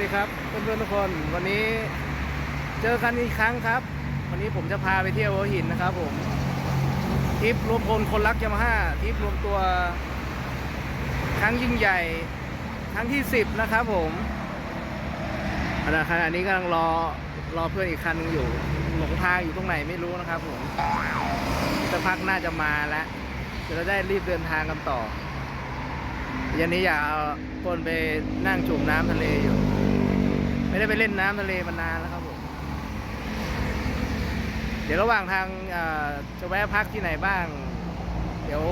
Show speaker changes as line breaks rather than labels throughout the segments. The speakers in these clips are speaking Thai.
ดีครับเพื่อนๆทุกคนวันนี้เจอกันอีกครั้งครับ วันนี้ผมจะพาไปเที่ยวหัวหินนะครับผมทริปรวมพลคนรักยามาฮ่าทริปรวมตัวครั้งยิ่งใหญ่ครั้งที่10นะครับผมขณะขณะนี้กำลังรอรอเพื่อนอีกคันหนึงอยู่หลงทางอยู่ตรงไหนไม่รู้นะครับผมสักพักน่าจะมาแล้วจะได้รีบเดินทางกันต่อยันนี้อยากเอาคนไปนั่งจุ่มน้ำทะเลอยู่ ไม่ได้ไปเล่นน้ำทะเลมานานแล้วครับผม เดี๋ยวระหว่างทางจะแวะพักที่ไหนบ้าง เดี๋ยว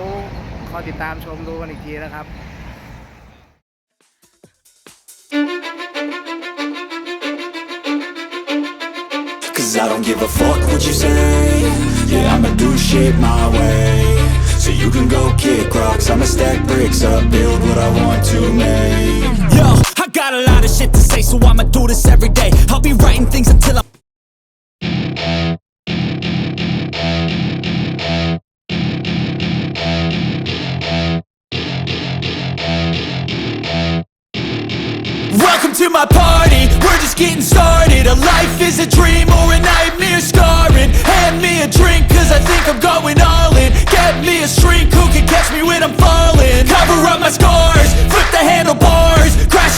คอยติดตามชมดูกันอีกทีนะครับ
Cause I don't give a fuck what you say Yeah, I'ma do shit my way So you can go kick rocks I'ma stack bricks up, build what I want to make
got a lot of shit to say, so I'ma do this every day. I'll be writing things until I'm.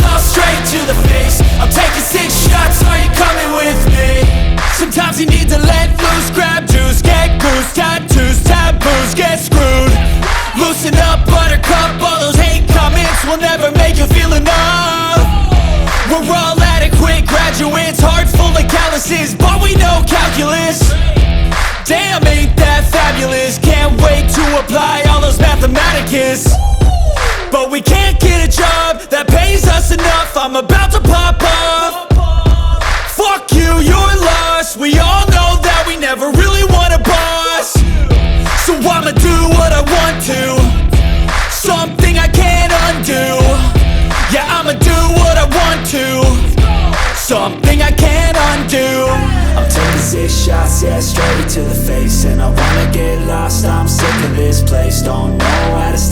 all straight to the face I'm taking six shots, are you coming with me? Sometimes you need to let loose, grab juice, get goose, tattoos, taboos, get screwed. Loosen up, buttercup, all those hate comments will never make you feel enough. We're all adequate graduates, heart full of calluses, but we know calculus. Damn, ain't that fabulous? Can't wait to apply all those mathematicus. But we can't get a job that pays us enough. I'm about to pop off. Fuck you, you're lost. We all know that we never really want a boss. So I'ma do what I want to. Something I can't undo. Yeah, I'ma do what I want to. Something I can't undo.
I'm taking six shots, yeah, straight to the face And I wanna get lost, I'm sick of this place Don't know how to stop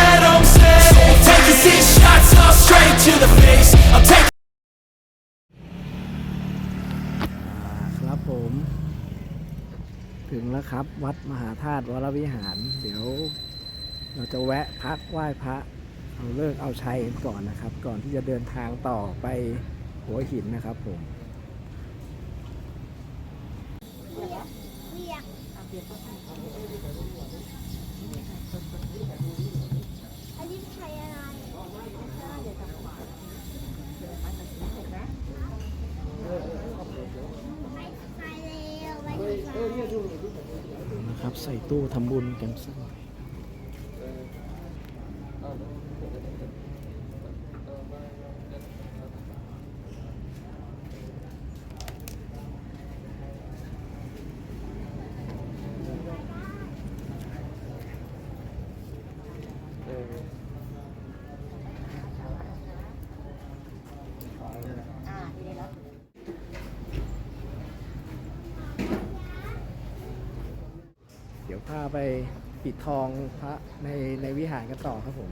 I'll get home safe taking six shots all straight to the face I'm taking
ครับผม ถึงแล้วครับ วัดมหาธาตุวรวิหาร เดี๋ยว เราจะแวะพักไหว้พระเอาเลิกเอาชัยก่อนนะครับ ก่อนที่จะเดินทางต่อไปหัวหินนะครับผม
อันนี้ใครอะไรไปเร็วไปดีกว่า
นะครับ ใส่ตู้ทำบุญกันสักหน่อยเดี๋ยว พาไปปิดทองพระในในวิหารกันต่อครับผม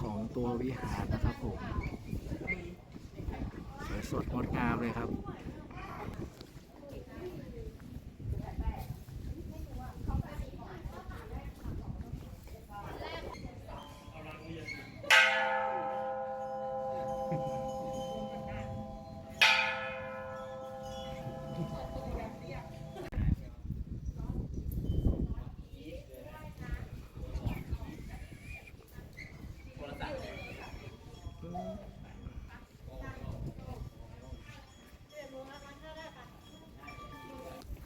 ของตัววิหารนะครับผมสวยสดงดงามเลยครับ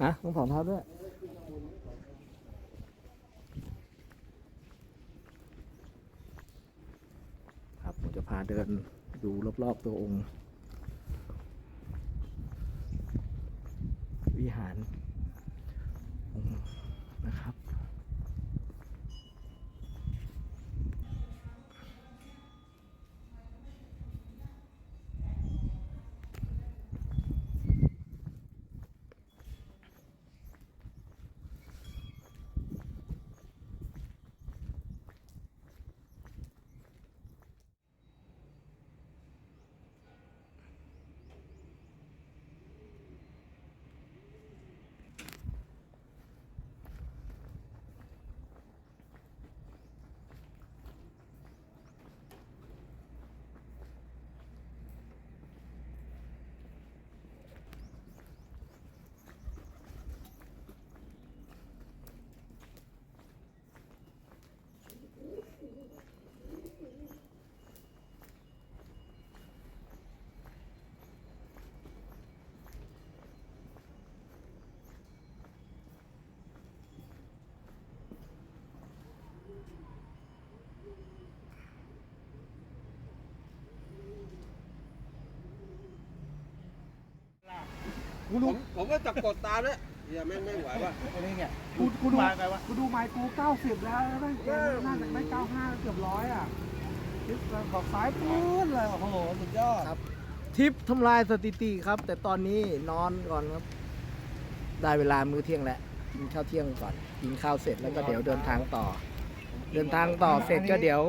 ฮะต้องถอนเท้าด้วยครับผมจะพาเดินดูรอบๆตัวองค์ วิหารองค์นะครับ
ผมผมก็จับกดตามแล้วเฮียแม่งไม่ไหวว่ะ
อันนี้เนี่ย
กูกูดูกูดูไมค์กูเก้าสิบแล้วแม่งเกมน่าจะไม่เก้าห้าเกือบร้อยอะคิดขอบซ้ายปื้นเลยโอ้โหสุดยอด
ครับ ทิปทำลายสถิติครับ แต่ตอนนี้นอนก่อนครับ ได้เวลามื้อเที่ยงแล้วกินข้าวเที่ยงก่อน กินข้าวเสร็จแล้วก็เดี๋ยวเดินทางต่อ เดินทางต่อเสร็จก็เดี๋ยว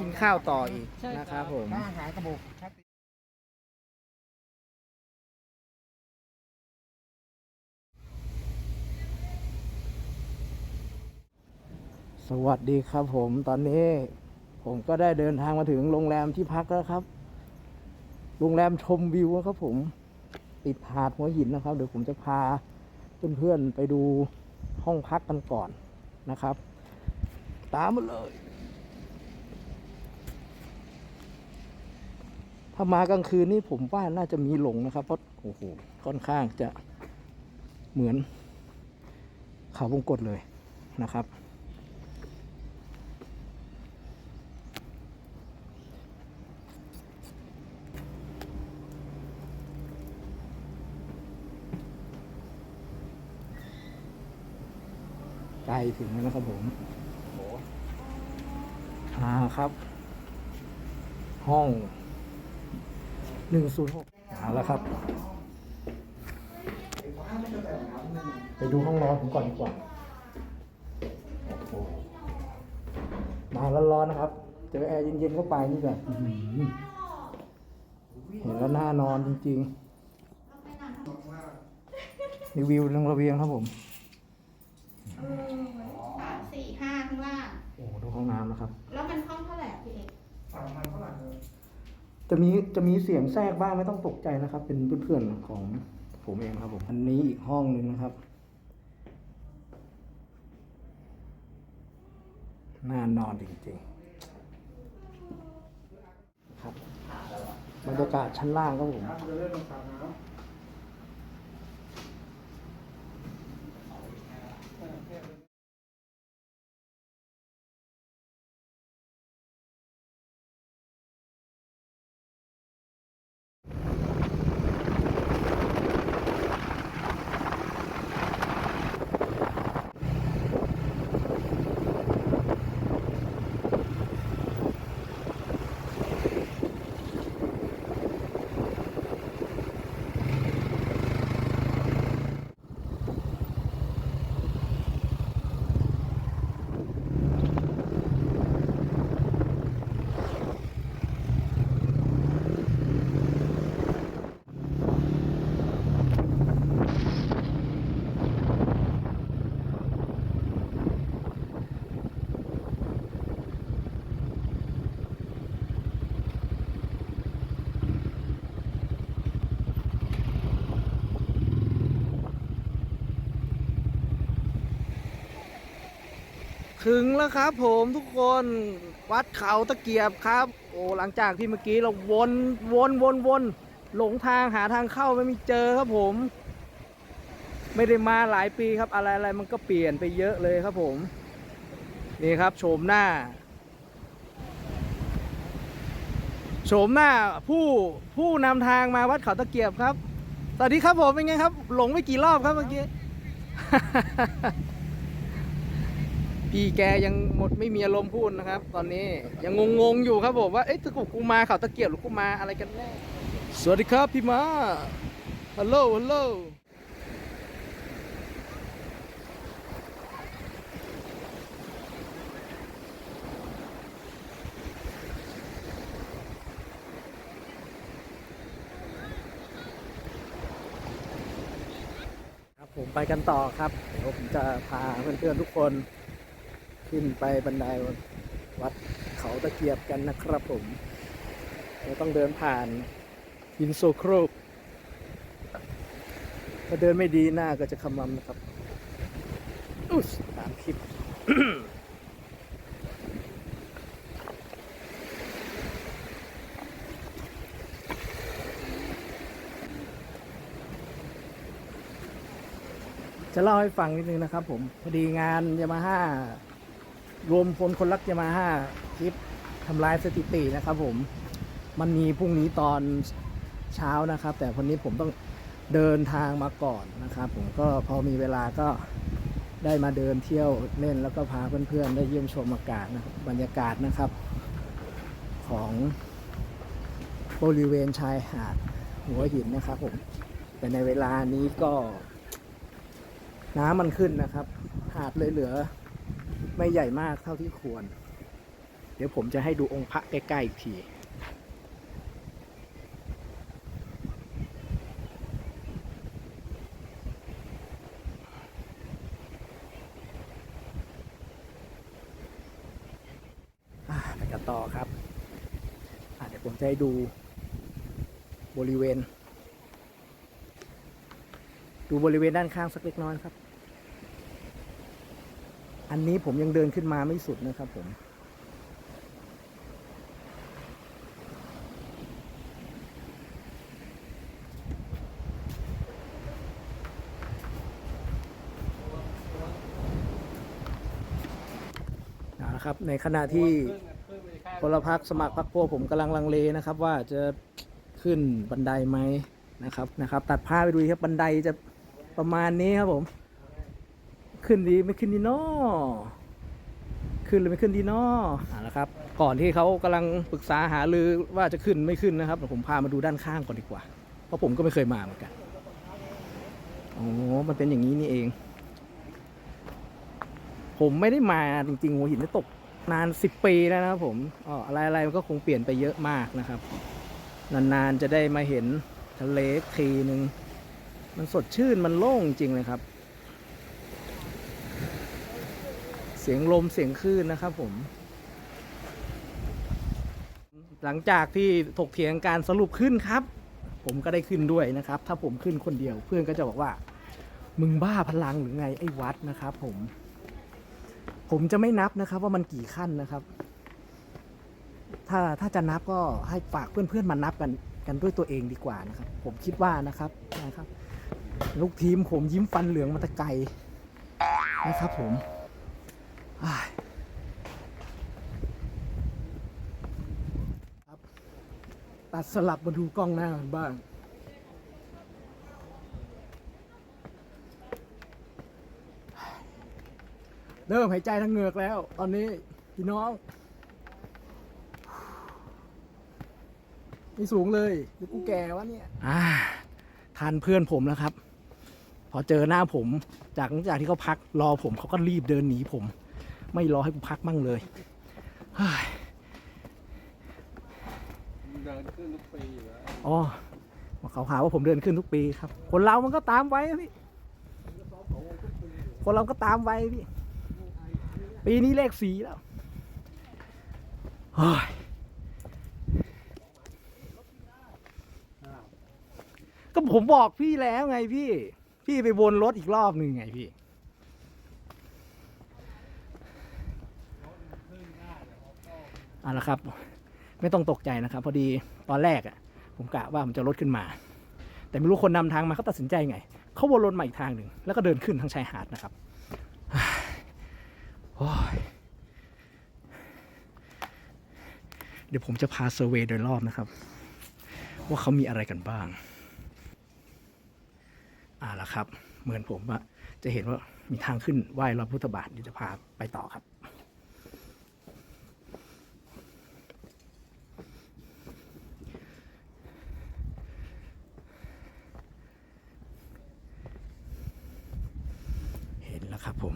กินข้าวต่ออีกนะครับผม
ถ้าอาหารกระบอกชัด
สวัสดีครับผมตอนนี้ผมก็ได้เดินทางมาถึงโรงแรมที่พักแล้วครับ โรงแรมชมวิวครับผม ติดหาดหัวหินนะครับ เดี๋ยวผมจะพาเพื่อนๆไปดูห้องพักกันก่อนนะครับ ตามมาเลย ถ้ามากลางคืนนี่ผมว่าน่าจะมีหลงนะครับ เพราะโอ้โหค่อนข้างจะเหมือนเขาวงกตเลยนะครับ กล้ถึงแล้วนะครับผมอ่าครับ ห้องหนึ่งศูนย์หกเอาแล้วครับ ไปดูห้องนอนผมก่อนดีกว่าโอ้โหมาร้อนๆนะครับ เจอแอร์เย็นๆเข้าไปนี่แบบอื้อหือเห็นแล้วน่านอนจริงๆ รีวิวเรื่องระเบียงครับผม
เออสามสี่ห้าข้างล่าง
โอ้โหดูห้องน้ำนะครับ
แล้วมันห้องเท่าไหร่อะพี่เอก
จะมีจะมีเสียงแทรกบ้างไม่ต้องตกใจนะครับ เป็นเพื่อนๆของผมเองครับผมอันนี้อีกห้องหนึ่งนะครับ น่านอนจริงๆครับบรรยากาศชั้นล่างครับผม
จะเล่นลงสระน้ำ
ถึงแล้วครับผมทุกคนวัดเขาตะเกียบครับ โอ้หลังจากที่เมื่อกี้เราวนวนวนวนหลงทางหาทางเข้าไม่มีเจอครับผม ไม่ได้มาหลายปีครับอะไรอะไรมันก็เปลี่ยนไปเยอะเลยครับผม นี่ครับโฉมหน้าโฉมหน้าผู้ผู้นำทางมาวัดเขาตะเกียบครับ สวัสดีครับผมเป็นไงครับ หลงไปกี่รอบครับเมื่อกี้ พี่แกยังหมดไม่มีอารมณ์พูดนะครับ ตอนนี้ยังงงๆอยู่ครับผมว่าเอ๊ะตะกุกกูมาเขาตะเกียบหรือกูมาอะไรกันแน่สวัสดีครับพี่มาฮัลโหลฮัลโหลครับผมไปกันต่อครับ เดี๋ยวผมจะพาเพื่อนๆทุกคน ขึ้นไปบันไดวัดเขาตะเกียบกันนะครับผม เราต้องเดินผ่านหินโซโครกถ้าเดินไม่ดีหน้าก็จะขมำนะครับอุ๊ยตามคลิปจะเล่าให้ฟังนิดนึงนะครับผม พอดีงานยามาฮ่า รวมพลคนรักยามาฮ่าคลิปทำลายสถิตินะครับผม มันมีพรุ่งนี้ตอนเช้านะครับ แต่วันนี้ผมต้องเดินทางมาก่อนนะครับ ผมก็พอมีเวลาก็ได้มาเดินเที่ยวเล่นแล้วก็พาเพื่อนๆ ได้เยี่ยมชมอากาศนะครับบรรยากาศนะครับ ของบริเวณชายหาดหัวหินนะครับผม แต่ในเวลานี้ก็ น้ำมันขึ้นนะครับ หาดเลยเหลือ ไม่ใหญ่มากเท่าที่ควร เดี๋ยวผมจะให้ดูองค์พระใกล้ๆอีกที ไปกันต่อครับ เดี๋ยวผมจะให้ดูบริเวณ ดูบริเวณด้านข้างสักเล็กน้อยครับ อันนี้ผมยังเดินขึ้นมาไม่สุดนะครับผมเอาละครับ ในขณะที่พลพรรคสมัครพรรคพวกผมกำลังลังเลนะครับ ว่าจะขึ้นบันไดไหมนะครับนะครับ ตัดภาพไปดูครับบันไดจะประมาณนี้ครับผม ขึ้นดีไม่ขึ้นดีเนาะขึ้นหรือไม่ขึ้นดีเนาะอ่าแล้วครับ ก่อนที่เขากำลังปรึกษาหารือว่าจะขึ้นไม่ขึ้นนะครับเดี๋ยวผมพามาดูด้านข้างก่อนดีกว่า เพราะผมก็ไม่เคยมาเหมือนกันโอ้มันเป็นอย่างนี้นี่เอง ผมไม่ได้มาจริงๆหัวหินได้ตกนานสิบปีแล้วนะครับผมอ๋ออะไรๆมันก็คงเปลี่ยนไปเยอะมากนะครับ นานๆจะได้มาเห็นทะเลทีหนึ่งมันสดชื่นมันโล่งจริงเลยครับ เสียงลมเสียงคลื่นนะครับผม หลังจากที่ถกเถียงการสรุปขึ้นครับ ผมก็ได้ขึ้นด้วยนะครับ ถ้าผมขึ้นคนเดียวเพื่อนก็จะบอกว่า มึงบ้าพลังหรือไงไอ้วัดนะครับผม ผมจะไม่นับนะครับ ว่ามันกี่ขั้นนะครับ ถ้าถ้าจะนับก็ให้ฝากเพื่อนๆมานับกันกันด้วยตัวเองดีกว่านะครับ ผมคิดว่านะครับนะครับ ลูกทีมผมยิ้มฟันเหลืองมาตะไกลนะครับผม ตัดสลับมาดูกล้องหน้ากันบ้างเริ่มหายใจทางเหงือกแล้ว ตอนนี้พี่น้องไม่สูงเลยนี่กูแก่วะเนี่ยอ่าทันเพื่อนผมแล้วครับ พอเจอหน้าผม จากหลังจากที่เขาพักรอผมเขาก็รีบเดินหนีผม ไม่รอให้กูพักมั่งเลยเฮ้ย
เดินขึ้นทุกปีอยู่แล้ว
อ๋อเขาหาว่าผมเดินขึ้นทุกปีครับ คนเรามันก็ตามไว้อะพี่คนเราก็ตามไว้พี่ ปีนี้เลขสีแล้วเฮ้ยก็ผมบอกพี่แล้วไงพี่ พี่ไปวนรถอีกรอบหนึ่งไงพี่ เอาละครับ ไม่ต้องตกใจนะครับ พอดีตอนแรกอะผมกะว่าผมจะลดขึ้นมา แต่ไม่รู้คนนำทางมาเขาตัดสินใจไง เขาวนรถมาอีกทางหนึ่ง แล้วก็เดินขึ้นทางชายหาดนะครับโอ้ยเดี๋ยวผมจะพาเซอร์เวย์โดยรอบนะครับ ว่าเขามีอะไรกันบ้างอ่าละครับ เหมือนผมอะจะเห็นว่ามีทางขึ้นไหว้รอบพุทธบาทเดี๋ยวจะพาไปต่อครับ เห็นแล้วครับผม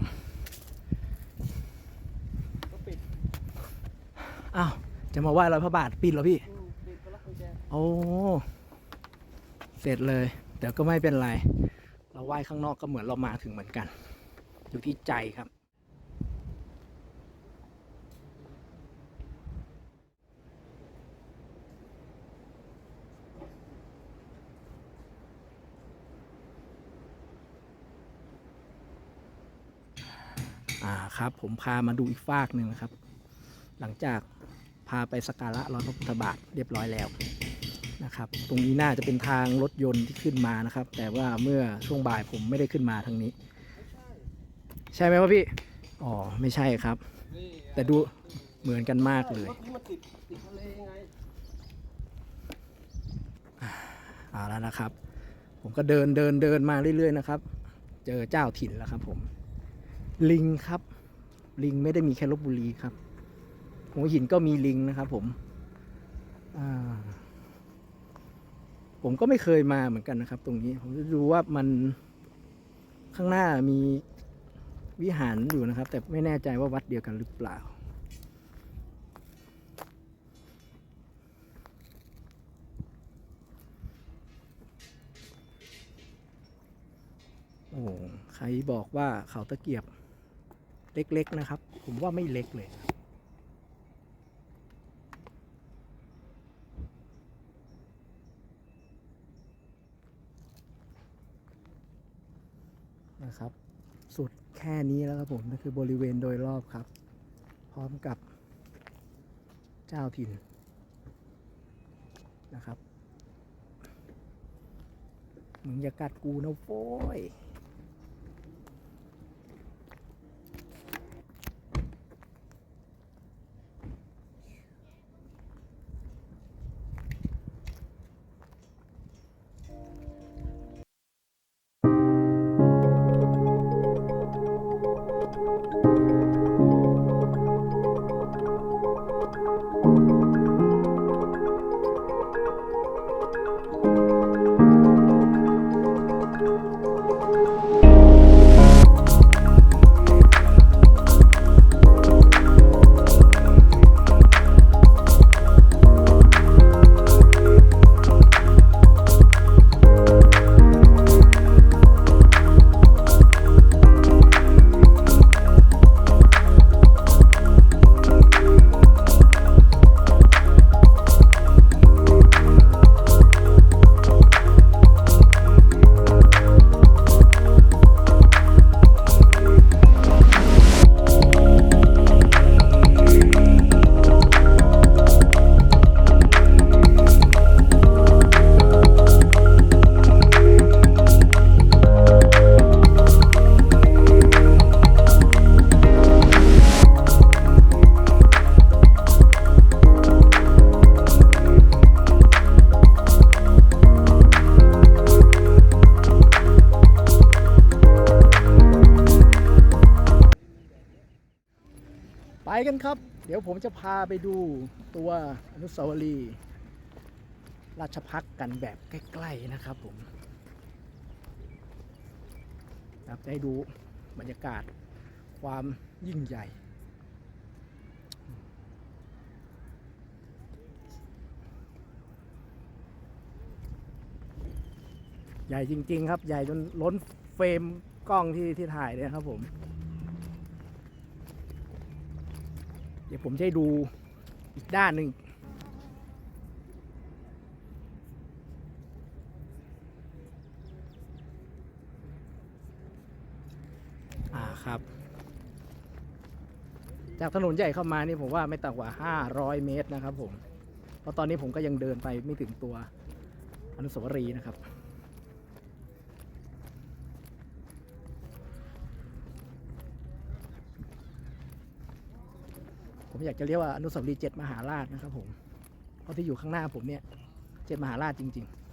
อ้าว จะ มาไหว้รอยพระบาทปิดเหรอพี่โอ้เสร็จเลย แต่ก็ไม่เป็นไร เราไหว้ข้างนอกก็เหมือนเรามาถึงเหมือนกัน อยู่ที่ใจครับอ่าครับผมพามาดูอีกฟากหนึ่งนะครับ หลังจาก พาไปสักการะรอยพระพุทธบาทเรียบร้อยแล้วนะครับ ตรงนี้น่าจะเป็นทางรถยนต์ที่ขึ้นมานะครับ แต่ว่าเมื่อช่วงบ่ายผมไม่ได้ขึ้นมาทางนี้ ใช่ไหมวะพี่ อ๋อ ไม่ใช่ครับ แต่ดูเหมือนกันมากเลย
เลไง
เอาแล้วนะครับ ผมก็เดินเดินเดินมาเรื่อยๆนะครับ เจอเจ้าถิ่นแล้วครับผม ลิงครับ ลิงไม่ได้มีแค่ลบบุรีครับ หัวหินก็มีลิงนะครับผมผมก็ไม่เคยมาเหมือนกันนะครับ ตรงนี้ ผมจะดูว่ามันข้างหน้ามีวิหารอยู่นะครับ แต่ไม่แน่ใจว่าวัดเดียวกันหรือเปล่า โอ้ใครบอกว่าเขาตะเกียบเล็กๆนะครับ ผมว่าไม่เล็กเลย นะครับ สุดแค่นี้แล้วครับผมนั่นคือบริเวณโดยรอบครับ พร้อมกับเจ้าถิ่นนะครับมึงอย่ากัดกูนะโว้ย กันครับ เดี๋ยวผมจะพาไปดูตัวอนุสาวรีย์ราชพักกันแบบใกล้ๆนะครับผมครับได้ดูบรรยากาศความยิ่งใหญ่ ใหญ่จริงๆครับ ใหญ่จนล้นเฟรมกล้องที่ที่ถ่ายเลยครับผม เดี๋ยวผมจะให้ดูอีกด้านหนึ่งอ่าครับ จากถนนใหญ่เข้ามานี่ผมว่าไม่ต่ำกว่า 500 เมตรนะครับผม เพราะตอนนี้ผมก็ยังเดินไปไม่ถึงตัวอนุสาวรีย์นะครับ อยากจะเรียกว่าอนุสาวรีย์เจ็ดมหาราชนะครับผมเพราะที่อยู่ข้างหน้าผมเนี่ยเจ็ดมหาราชจริง ๆ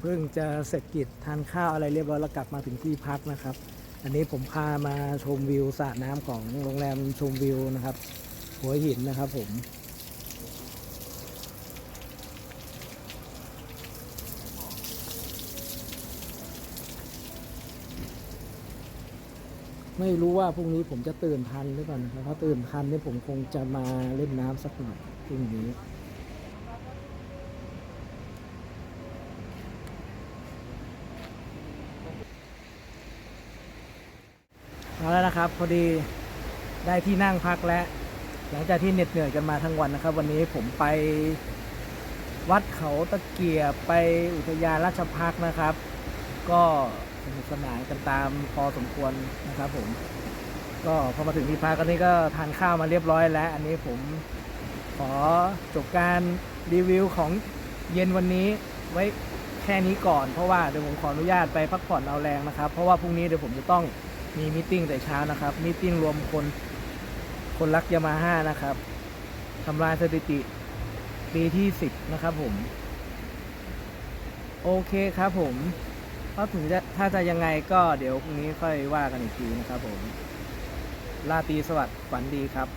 เพิ่งจะเสร็จกิจทานข้าวอะไรเรียบร้อยแล้วกลับมาถึงที่พักนะครับ อันนี้ผมพามาชมวิวสระน้ำของโรงแรมชมวิวนะครับ หัวหินนะครับผมไม่รู้ว่าพรุ่งนี้ผมจะตื่นทันหรือเปล่านะครับถ้าตื่นทันนี่ผมคงจะมาเล่นน้ำสักหน่อยพรุ่งนี้าแล้วนะครับ พอดีได้ที่นั่งพักแล้ว หลังจากที่เหน็ดเหนื่อยกันมาทั้งวันนะครับ วันนี้ผมไปวัดเขาตะเกียบไปอุทยานราชพักนะครับ ก็สนุกสนานกันตามพอสมควรนะครับผม ก็พอมาถึงที่พักก็นี่ก็ทานข้าวมาเรียบร้อยแล้ว อันนี้ผมขอจบการรีวิวของเย็นวันนี้ไว้แค่นี้ก่อนเพราะว่าเดี๋ยวผมขออนุญาตไปพักผ่อนเอาแรงนะครับ เพราะว่าพรุ่งนี้เดี๋ยวผมจะต้อง มีมิ팅แต่เช้านะครับมิ팅รวมคนคนรักยามาฮ่านะครับทำลายสถิติปีที่10นะครับผม โอเคครับผมถ้าถึงจะถ้าจะยังไงก็เดี๋ยวพรุ่งนี้ค่อยว่ากันอีกทีนะครับผมลาตีสวัสดิ์ฝันดีครับ